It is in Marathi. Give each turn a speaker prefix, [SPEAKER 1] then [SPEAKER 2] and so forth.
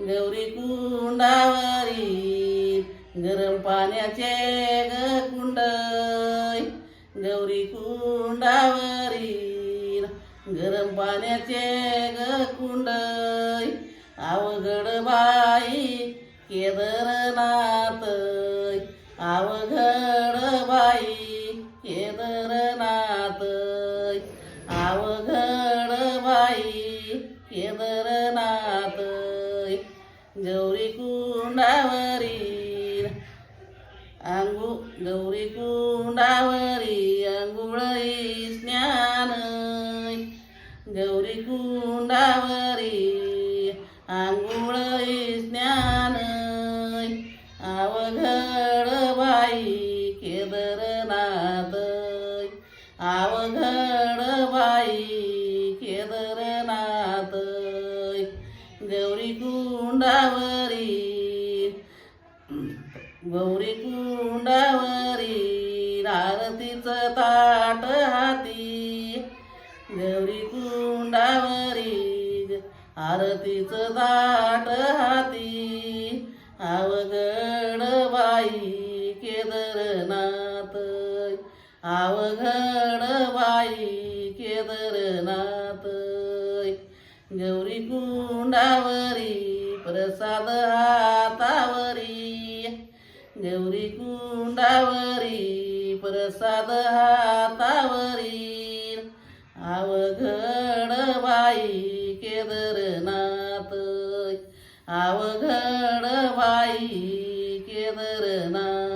[SPEAKER 1] गौरी कुंडावरी गरम पाण्याचे ग कुंड गौरी कुंडावरी गरम पाण्याचे ग कुंड अवघड बाई केदरनाथ अवघड बाई केदरनाथ. अवघड बाई केदरनाथ. गौरी कुंडावरी अंगु गौरी कुंडावरी आंघोळी स्नान गौरी कुंडावरी आंघोळी स्नान अवघड बाई केदरनाथ. अवघड बाई गौरी कुंडावरी गौरी कुंडावरी आरतीचं ताट हाती. गौरी कुंडावरी आरतीचं ताट हाती. आवगड बाई केदरनाथ. अवघड बाई गौरी कुंडावरी प्रसाद हातावरी. गौरी कुंडावरी प्रसाद हातावरी. आवघड बाई केदरनाथ. आवघड बाई केदरनाथ.